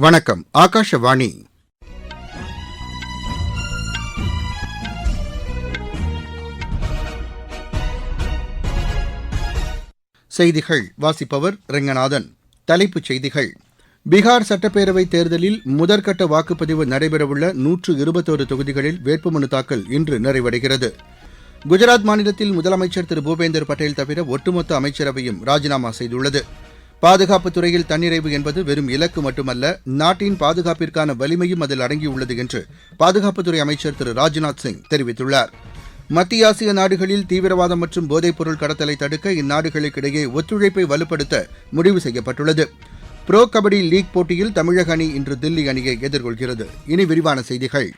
வணக்கம் ஆகாஷவாணி. செய்திகள் வாசிப்பவர் ரெங்கநாதன். தலைப்புச் செய்திகள். பீகார் சட்டப்பேரவை தேர்தலில் முதற்கட்ட வாக்குப்பதிவு நடைபெறவுள்ள நூற்று இருபத்தோரு தொகுதிகளில் வேட்புமனு தாக்கல் இன்று நிறைவடைகிறது. குஜராத் மாநிலத்தில் முதலமைச்சர் திரு. பூபேந்தர் பட்டேல் தவிர ஒட்டுமொத்த அமைச்சரவையும் ராஜினாமா செய்துள்ளது. பாதுகாப்புத் துறையில் தன்னிறைவு என்பது வெறும் இலக்கு மட்டுமல்ல நாட்டின் பாதுகாப்பிற்கான வலிமையும் அதில் அடங்கியுள்ளது என்று பாதுகாப்புத்துறை அமைச்சர் திரு ராஜ்நாத் சிங் தெரிவித்துள்ளார். மத்திய ஆசிய நாடுகளில் தீவிரவாதம் மற்றும் போதைப்பொருள் கடத்தலை தடுக்க இந்நாடுகளுக்கிடையே ஒத்துழைப்பை வலுப்படுத்த முடிவு செய்யப்பட்டுள்ளது. புரோ கபடி லீக் போட்டியில் தமிழக அணி இன்று தில்லி அணியை எதிர்கொள்கிறது. இனி விரிவான செய்திகள்.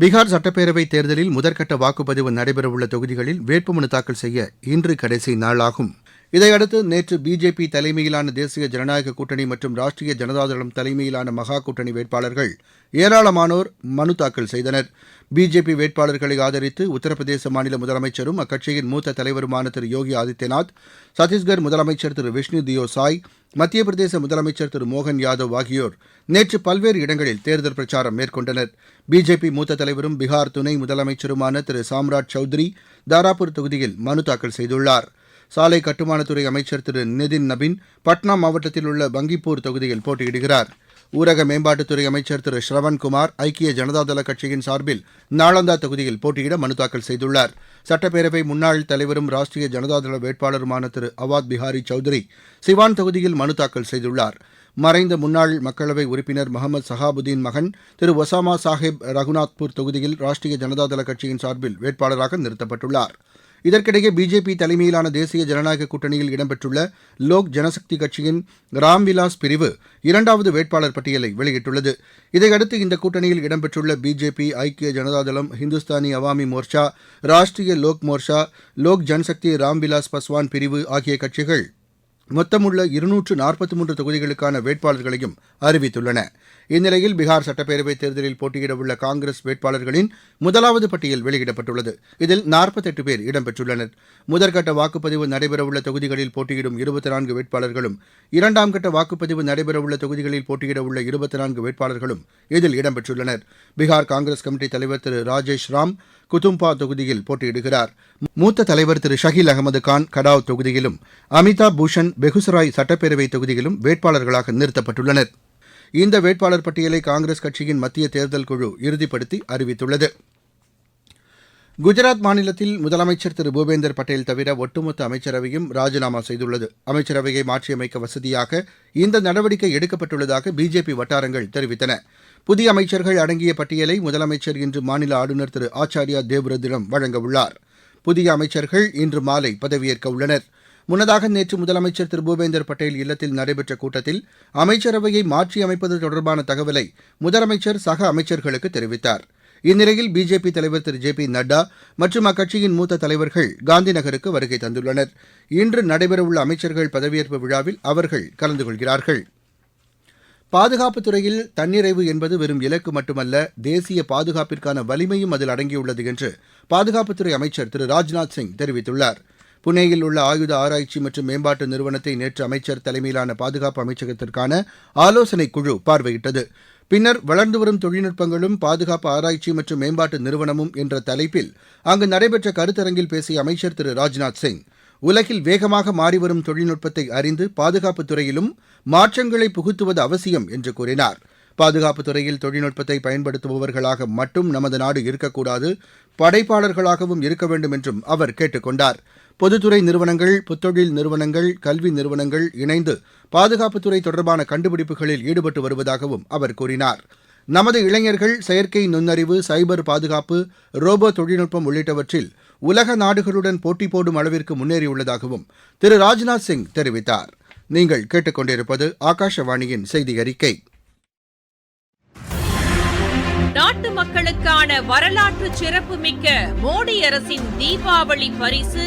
பீகார் சட்டப்பேரவைத் தேர்தலில் முதற்கட்ட வாக்குப்பதிவு நடைபெறவுள்ள தொகுதிகளில் வேட்புமனு தாக்கல் செய்ய இன்று கடைசி நாளாகும். இதையடுத்து நேற்று பிஜேபி தலைமையிலான தேசிய ஜனநாயக கூட்டணி மற்றும் ராஷ்டிரிய ஜனதாதளம் தலைமையிலான மகா கூட்டணி வேட்பாளர்கள் ஏராளமானோர் மனு தாக்கல் செய்தனர். பிஜேபி வேட்பாளர்களை ஆதரித்து உத்தரப்பிரதேச மாநில முதலமைச்சரும் அக்கட்சியின் மூத்த தலைவருமான திரு யோகி ஆதித்யநாத் சத்தீஸ்கர் முதலமைச்சர் திரு விஷ்ணு தியோ சாய் மத்திய பிரதேச முதலமைச்சர் திரு மோகன் யாதவ் ஆகியோர் நேற்று பல்வேறு இடங்களில் தேர்தல் பிரச்சாரம் மேற்கொண்டனர். பிஜேபி மூத்த தலைவரும் பீகார் துணை முதலமைச்சருமான திரு சாம்ராஜ் சௌத்ரி தாராபூர் தொகுதியில் மனு தாக்கல் செய்துள்ளார். சாலை கட்டுமானத்துறை அமைச்சர் திரு நிதின் நபின் பட்னா மாவட்டத்தில் உள்ள பங்கிப்பூர் தொகுதியில் போட்டியிடுகிறார். ஊரக மேம்பாட்டுத்துறை அமைச்சர் திரு ஸ்ரவண்குமார் ஐக்கிய ஜனதாதள கட்சியின் சார்பில் நாளந்தா தொகுதியில் போட்டியிட மனு தாக்கல் செய்துள்ளார். சட்டப்பேரவை முன்னாள் தலைவரும் ராஷ்டிரிய ஜனதாதள வேட்பாளருமான திரு அவாத் பிஹாரி சௌத்ரி சிவான் தொகுதியில் மனு தாக்கல் செய்துள்ளார். மறைந்த முன்னாள் மக்களவை உறுப்பினர் முகமது சஹாபுதீன் மகன் திரு ஒசாமா சாஹிப் ரகுநாத்பூர் தொகுதியில் ராஷ்டிரிய ஜனதாதள கட்சியின் சார்பில் வேட்பாளராக நிறுத்தப்பட்டுள்ளார். இதற்கிடையே பிஜேபி தலைமையிலான தேசிய ஜனநாயக கூட்டணியில் இடம்பெற்றுள்ள லோக் ஜனசக்தி கட்சியின் ராம்விலாஸ் பிரிவு இரண்டாவது வேட்பாளர் பட்டியலை வெளியிட்டுள்ளது. இதையடுத்து இந்த கூட்டணியில் இடம்பெற்றுள்ள பிஜேபி ஐக்கிய ஜனதாதளம் ஹிந்துஸ்தானி அவாமி மோர்ச்சா ராஷ்டிரிய லோக் மோர்ச்சா லோக் ஜன்சக்தி ராம்விலாஸ் பஸ்வான் பிரிவு ஆகிய கட்சிகள் மொத்தமுள்ள இருநூற்று நாற்பத்தி மூன்று தொகுதிகளுக்கான வேட்பாளர்களையும் அறிவித்துள்ளன. இந்நிலையில் பீகார் சட்டப்பேரவைத் தேர்தலில் போட்டியிடவுள்ள காங்கிரஸ் வேட்பாளர்களின் முதலாவது பட்டியல் வெளியிடப்பட்டுள்ளது. இதில் நாற்பத்தெட்டு பேர் இடம்பெற்றுள்ளனர். முதற்கட்ட வாக்குப்பதிவு நடைபெறவுள்ள தொகுதிகளில் போட்டியிடும் இருபத்தி நான்கு வேட்பாளர்களும் இரண்டாம் கட்ட வாக்குப்பதிவு நடைபெறவுள்ள தொகுதிகளில் போட்டியிடவுள்ள இருபத்தி நான்கு வேட்பாளர்களும் இதில் இடம்பெற்றுள்ளனர். பீகார் காங்கிரஸ் கமிட்டி தலைவர் திரு ராஜேஷ் ராம் குதும்பா தொகுதியில் போட்டியிடுகிறார். மூத்த தலைவர் திரு ஷஹீல் அகமது கான் கடாவ் தொகுதியிலும் அமிதாப் பூஷன் பெகுசராய் சட்டப்பேரவை தொகுதியிலும் வேட்பாளர்களாக நிறுத்தப்பட்டுள்ளனர். இந்த வேட்பாளர் பட்டியலை காங்கிரஸ் கட்சியின் மத்திய தேர்தல் குழு இறுதிப்படுத்தி அறிவித்துள்ளது. குஜராத் மாநிலத்தில் முதலமைச்சர் திரு பூபேந்தர் பட்டேல் தவிர ஒட்டுமொத்த அமைச்சரவையும் ராஜினாமா செய்துள்ளது. அமைச்சரவையை மாற்றியமைக்க வசதியாக இந்த நடவடிக்கை எடுக்கப்பட்டுள்ளதாக பிஜேபி வட்டாரங்கள் தெரிவித்தன. புதிய அமைச்சர்கள் அடங்கிய பட்டியலை முதலமைச்சர் இன்று மாநில ஆளுநர் திரு ஆச்சாரியா தேவ்ரத்திடம் வழங்க உள்ளார். புதிய அமைச்சர்கள் இன்று மாலை பதவியேற்க உள்ளனா் முன்னதாக நேற்று முதலமைச்சர் திரு பூபேந்தர் பட்டேல் இல்லத்தில் நடைபெற்ற கூட்டத்தில் அமைச்சரவையை மாற்றியமைப்பது தொடர்பான தகவலை முதலமைச்சர் சக அமைச்சர்களுக்கு தெரிவித்தார். இந்நிலையில் பிஜேபி தலைவர் திரு ஜே பி நட்டா மற்றும் அக்கட்சியின் மூத்த தலைவர்கள் காந்தி நகருக்கு வருகை தந்துள்ளனர். இன்று நடைபெறவுள்ள அமைச்சர்கள் பதவியேற்பு விழாவில் அவர்கள் கலந்து கொள்கிறார்கள். பாதுகாப்புத் துறையில் தன்னிறைவு என்பது வெறும் இலக்கு மட்டுமல்ல தேசிய பாதுகாப்பிற்கான வலிமையும் அதில் அடங்கியுள்ளது என்று பாதுகாப்புத்துறை அமைச்சர் திரு ராஜ்நாத் சிங் தெரிவித்துள்ளார். புனேயில் உள்ள ஆயுத ஆராய்ச்சி மற்றும் மேம்பாட்டு நிறுவனத்தை நேற்று அமைச்சர் தலைமையிலான பாதுகாப்பு அமைச்சகத்திற்கான ஆலோசனைக் குழு பார்வையிட்டது. பின்னர் வளர்ந்து வரும் தொழில்நுட்பங்களும் பாதுகாப்பு ஆராய்ச்சி மற்றும் மேம்பாட்டு நிறுவனமும் என்ற தலைப்பில் அங்கு நடைபெற்ற கருத்தரங்கில் பேசிய அமைச்சர் திரு ராஜ்நாத் சிங் உலகில் வேகமாக மாறிவரும் தொழில்நுட்பத்தை அறிந்து பாதுகாப்பு துறையிலும் மாற்றங்களை புகுத்துவது அவசியம் என்று கூறினார். பாதுகாப்பு துறையில் தொழில்நுட்பத்தை பயன்படுத்துபவர்களாக மட்டும் நமது நாடு இருக்கக்கூடாது படைப்பாளர்களாகவும் இருக்க வேண்டும் என்றும் அவர் கேட்டுக் கொண்டார். பொதுத்துறை நிறுவனங்கள் புத்தொழில் நிறுவனங்கள் கல்வி நிறுவனங்கள் இணைந்து பாதுகாப்புத்துறை தொடர்பான கண்டுபிடிப்புகளில் ஈடுபட்டு வருவதாகவும் அவர் கூறினார். நமது இளைஞர்கள் செயற்கை நுண்ணறிவு சைபர் பாதுகாப்பு ரோபோ தொழில்நுட்பம் உள்ளிட்டவற்றில் உலக நாடுகளுடன் போட்டி போடும் அளவிற்கு முன்னேறியுள்ளதாகவும் திரு ராஜ்நாத் சிங் தெரிவித்தார். நீங்கள் கேட்டுக்கொண்டிருப்பது ஆகாஷவாணியின் செய்தி அறிக்கை நாட்டு மக்களுக்கான வரலாற்று சிறப்புமிக்க மோடி அரசின் தீபாவளி பரிசு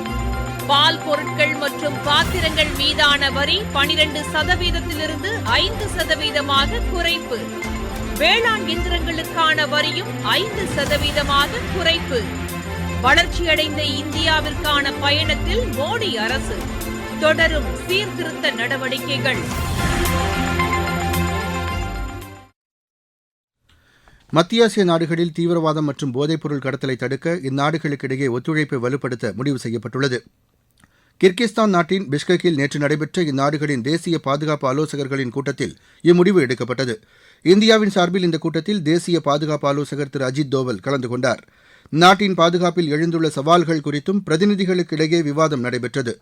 பால் பொருட்கள் மற்றும் பாத்திரங்கள் மீதான வரி பனிரெண்டு சதவீதத்திலிருந்து ஐந்து சதவீதமாக குறைப்பு. வேளாண் இயந்திரங்களுக்கான வரியும் ஐந்து சதவீதமாக குறைப்பு. வளர்ச்சியடைந்த இந்தியாவிற்கான பயணத்தில் மோடி அரசு. தொடரும் சீர்திருத்த நடவடிக்கைகள். மத்திய ஆசிய நாடுகளில் தீவிரவாதம் மற்றும் போதைப்பொருள் கடத்தலை தடுக்க இந்நாடுகளுக்கிடையே ஒத்துழைப்பை வலுப்படுத்த முடிவு செய்யப்பட்டுள்ளது. கிர்கிஸ்தான் நாட்டின் பிஷ்கெக்கில் நேற்று நடைபெற்ற இந்நாடுகளின் தேசிய பாதுகாப்பு ஆலோசகர்களின் கூட்டத்தில் இம்முடிவு எடுக்கப்பட்டது. இந்தியாவின் சார்பில் இந்த கூட்டத்தில் தேசிய பாதுகாப்பு ஆலோசகர் திரு அஜித் தோவல் கலந்து கொண்டார். நாட்டின் பாதுகாப்பில் எழுந்துள்ள சவால்கள் குறித்தும் பிரதிநிதிகளுக்கிடையே விவாதம் நடைபெற்றது.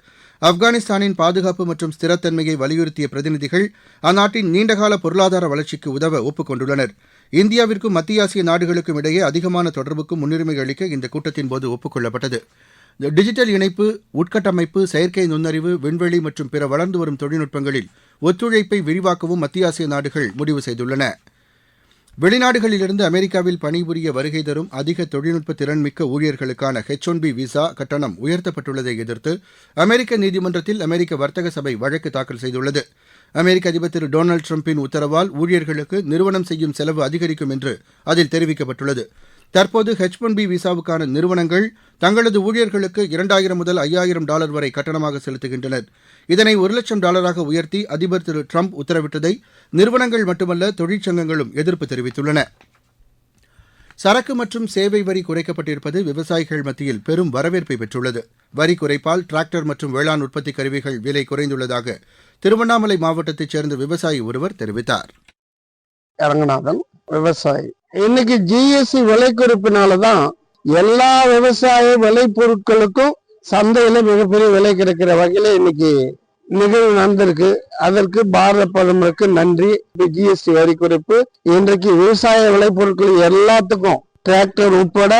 ஆப்கானிஸ்தானின் பாதுகாப்பு மற்றும் ஸ்திரத்தன்மையை வலியுறுத்திய பிரதிநிதிகள் அந்நாட்டின் நீண்டகால பொருளாதார வளர்ச்சிக்கு உதவ ஒப்புக் கொண்டுள்ளனர் இந்தியாவிற்கும் மத்திய ஆசிய நாடுகளுக்கும் இடையே அதிகமான தொடர்புக்கும் முன்னுரிமை அளிக்க இந்த கூட்டத்தின்போது ஒப்புக் கொள்ளப்பட்டது டிஜிட்டல் இணைப்பு உட்கட்டமைப்பு செயற்கை நுண்ணறிவு விண்வெளி மற்றும் பிற வளர்ந்து வரும் தொழில்நுட்பங்களில் ஒத்துழைப்பை விரிவாக்கவும் மத்திய ஆசிய நாடுகள் முடிவு செய்துள்ளன. வெளிநாடுகளிலிருந்து அமெரிக்காவில் பணிபுரிய வருகை தரும் அதிக தொழில்நுட்ப திறன்மிக்க ஊழியர்களுக்கான ஹெச் ஒன் பி விசா கட்டணம் உயர்த்தப்பட்டுள்ளதை எதிர்த்து அமெரிக்க நீதிமன்றத்தில் அமெரிக்க வர்த்தக சபை வழக்கு தாக்கல் செய்துள்ளது. அமெரிக்க அதிபர் திரு டொனால்டு டிரம்பின் உத்தரவால் ஊழியர்களுக்கு நிறுவனம் செய்யும் செலவு அதிகரிக்கும் என்று அதில் தெரிவிக்கப்பட்டுள்ளது. தற்போது ஹெச் ஒன் பி விசாவுக்கான நிறுவனங்கள் தங்களது ஊழியர்களுக்கு இரண்டாயிரம் முதல் ஐயாயிரம் டாலர் வரை கட்டணமாக செலுத்துகின்றனர். இதனை ஒரு லட்சம் டாலராக உயர்த்தி அதிபர் திரு ட்ரம்ப் உத்தரவிட்டதை நிறுவனங்கள் மட்டுமல்ல தொழிற்சங்கங்களும் எதிர்ப்பு தெரிவித்துள்ளன. சரக்கு மற்றும் சேவை வரி குறைக்கப்பட்டிருப்பது விவசாயிகள் மத்தியில் பெரும் வரவேற்பை பெற்றுள்ளது. வரி குறைப்பால் டிராக்டர் மற்றும் வேளாண் உற்பத்தி கருவிகள் விலை குறைந்துள்ளதாக திருவண்ணாமலை மாவட்டத்தைச் சேர்ந்த விவசாயி ஒருவர் தெரிவித்தார். அரங்கநாதன் விவசாயி. இன்னைக்கு ஜிஎஸ்டி விலை குறிப்பினாலதான் எல்லா விவசாய விலை பொருட்களுக்கும் சந்தையில மிகப்பெரிய விலை கிடைக்கிற வகையில இன்னைக்கு நிகழ்வு நடந்திருக்கு. அதற்கு பாரத பிரதமருக்கு நன்றி. ஜிஎஸ்டி வரி குறைப்பு இன்றைக்கு விவசாய விளைபொருட்கள் எல்லாத்துக்கும் டிராக்டர் உட்பட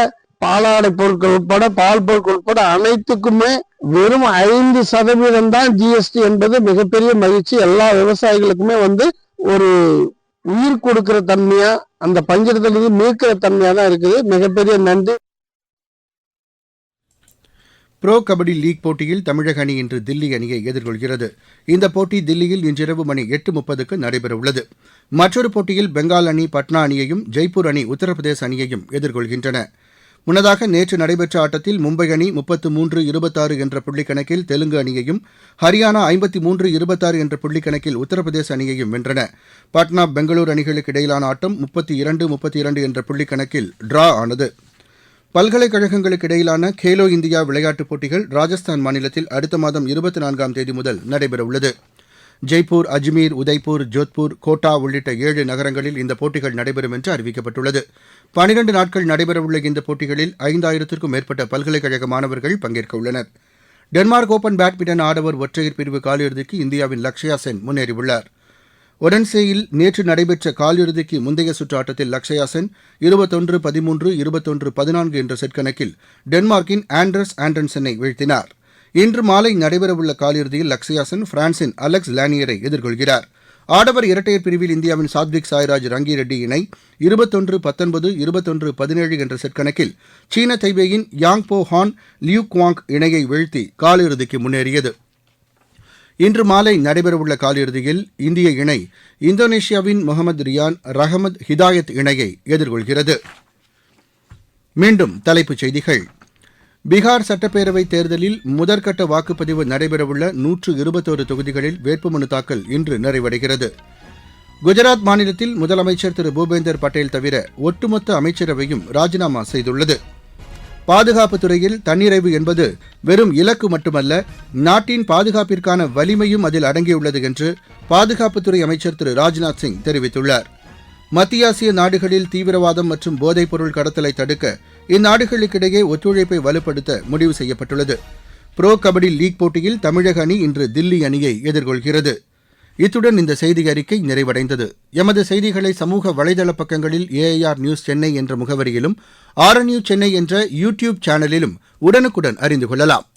பாலாடை பொருட்கள் உட்பட பால் பொருட்கள் உட்பட அனைத்துக்குமே வெறும் ஐந்து சதவீதம் தான் ஜிஎஸ்டி என்பது மிகப்பெரிய மகிழ்ச்சி. எல்லா விவசாயிகளுக்குமே வந்து ஒரு உயிர் கொடுக்கிற தன்மையா அந்த பஞ்சத்திலிருந்து மீட்கிற தன்மையா தான் இருக்குது. மிகப்பெரிய நன்றி. புரோ கபடி லீக் போட்டியில் தமிழக அணி இன்று தில்லி அணியை எதிர்கொள்கிறது. இந்த போட்டி தில்லியில் இன்றிரவு மணி எட்டு முப்பதுக்கு நடைபெறவுள்ளது. மற்றொரு போட்டியில் பெங்கால் அணி பட்னா அணியையும் ஜெய்ப்பூர் அணி உத்தரப்பிரதேச அணியையும் எதிர்கொள்கின்றன. முன்னதாக நேற்று நடைபெற்ற ஆட்டத்தில் மும்பை அணி முப்பத்து மூன்று இருபத்தாறு என்ற புள்ளிக்கணக்கில் தெலுங்கு அணியையும் ஹரியானா ஐம்பத்தி மூன்று இருபத்தாறு என்ற புள்ளிக்கணக்கில் உத்தரப்பிரதேச அணியையும் வென்றன. பாட்னா பெங்களூரு அணிகளுக்கு இடையிலான ஆட்டம் முப்பத்தி இரண்டு முப்பத்தி இரண்டு என்ற புள்ளிக்கணக்கில் டிரா ஆனது. பல்கலைக்கழகங்களுக்கு இடையிலான கேலோ இந்தியா விளையாட்டுப் போட்டிகள் ராஜஸ்தான் மாநிலத்தில் அடுத்த மாதம் இருபத்தி நான்காம் தேதி முதல் நடைபெறவுள்ளது. ஜெய்ப்பூர் அஜ்மீர் உதய்பூர் ஜோத்பூர் கோட்டா உள்ளிட்ட ஏழு நகரங்களில் இந்த போட்டிகள் நடைபெறும் என்று அறிவிக்கப்பட்டுள்ளது. பனிரண்டு நாட்கள் நடைபெறவுள்ள இந்த போட்டிகளில் ஐந்தாயிரத்திற்கும் மேற்பட்ட பல்கலைக்கழக மாணவர்கள் பங்கேற்க உள்ளனர். டென்மார்க் ஓபன் பேட்மிண்டன் ஆடவர் ஒற்றையர் பிரிவு காலிறுதிக்கு இந்தியாவின் லக்ஷயா சென் முன்னேறியுள்ளார். ஒடன்சேயில் நேற்று நடைபெற்ற காலிறுதிக்கு முந்தைய சுற்று ஆட்டத்தில் லக்ஷயா சென் இருபத்தொன்று பதிமூன்று இருபத்தொன்று பதினான்கு என்ற செட் கணக்கில் டென்மார்க்கின் ஆண்ட்ரஸ் ஆண்டன்சனை வீழ்த்தினார். இன்று மாலை நடைபெறவுள்ள காலிறுதியில் லக்ஸியாசன் பிரான்சின் அலெக்ஸ் லானியரை எதிர்கொள்கிறார். ஆடவர் இரட்டையர் பிரிவில் இந்தியாவின் சாத்விக் சாய்ராஜ் ரங்கிரெட்டி இணை இருபத்தொன்று பத்தொன்பது இருபத்தொன்று பதினேழு என்ற செட் கணக்கில் சீன தைபேயின் யாங் போ ஹான் லியூ குவாங் இணையை வீழ்த்தி காலிறுதிக்கு முன்னேறியது. இன்று மாலை நடைபெறவுள்ள காலிறுதியில் இந்திய இணை இந்தோனேஷியாவின் முகமது ரியான் ரஹமத் ஹிதாயத் இணையை எதிர்கொள்கிறது. மீண்டும் தலைப்புச் செய்திகள். பீகார் சட்டப்பேரவை தேர்தலில் முதற்கட்ட வாக்குப்பதிவு நடைபெறவுள்ள நூற்று இருபத்தோரு தொகுதிகளில் வேட்புமனு தாக்கல் இன்று நிறைவடைகிறது. குஜராத் மாநிலத்தில் முதலமைச்சர் திரு பூபேந்தர் பட்டேல் தவிர ஒட்டுமொத்த அமைச்சரவையும் ராஜினாமா செய்துள்ளது. பாதுகாப்பு துறையில் தன்னிறைவு என்பது வெறும் இலக்கு மட்டுமல்ல நாட்டின் பாதுகாப்பிற்கான வலிமையும் அதில் அடங்கியுள்ளது என்று பாதுகாப்புத்துறை அமைச்சர் திரு ராஜ்நாத் சிங் தெரிவித்துள்ளார். மத்திய ஆசிய நாடுகளில் தீவிரவாதம் மற்றும் போதைப்பொருள் கடத்தலை தடுக்க இந்நாடுகளுக்கிடையே ஒத்துழைப்பை வலுப்படுத்த முடிவு செய்யப்பட்டுள்ளது. புரோ கபடி லீக் போட்டியில் தமிழக அணி இன்று தில்லி அணியை எதிர்கொள்கிறது. இத்துடன் இந்த செய்தி அறிக்கை நிறைவடைந்தது. எமது செய்திகளை சமூக வலைதள பக்கங்களில் ஏஐஆர் நியூஸ் சென்னை என்ற முகவரியிலும் ஆர்என்யூ சென்னை என்ற யூ டியூப் சேனலிலும் உடனுக்குடன் அறிந்து கொள்ளலாம்.